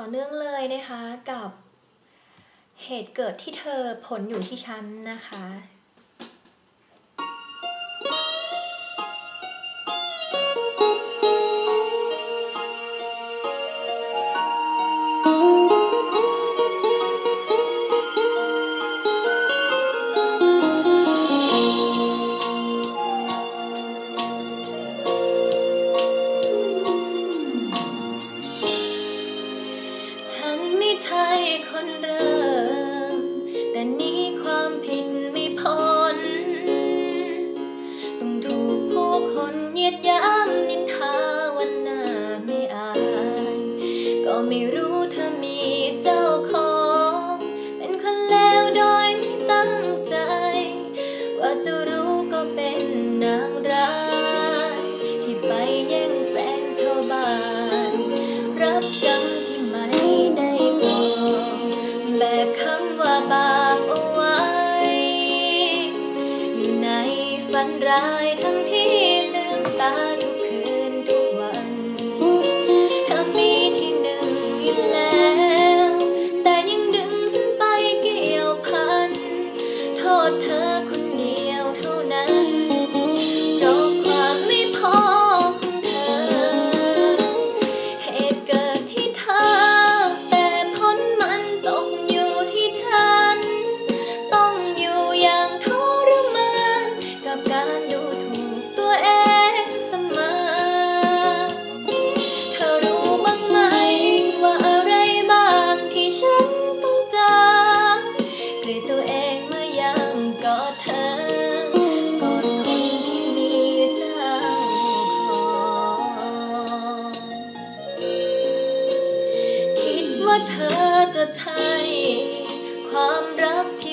ต่อเนื่องเลยนะคะกับเหตุเกิดที่เธอผลอยู่ที่ฉันนะคะ แต่นี้ความผิดไม่พ้น ต้องถูกผู้คนยีดย้ำนินทาวันหน้าไม่อาย ก็ไม่รู้เธอมีเจ้าของ เป็นคนแล้วโดยไม่ตั้งใจ ว่าจะรู้ก็เป็นนางร้าย ฝันร้ายทั้งที่ลืมตาดู จะใช่ความรัก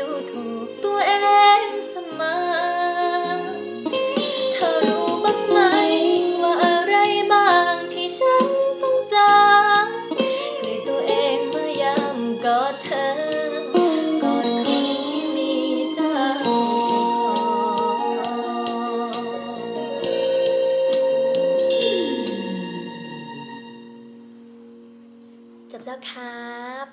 ดูถูกตัวเองเสมอ เธอรู้บ้างไหมว่าอะไรบ้างที่ฉันต้องจากเกลียตัวเองเมื่อยามกอดเธอ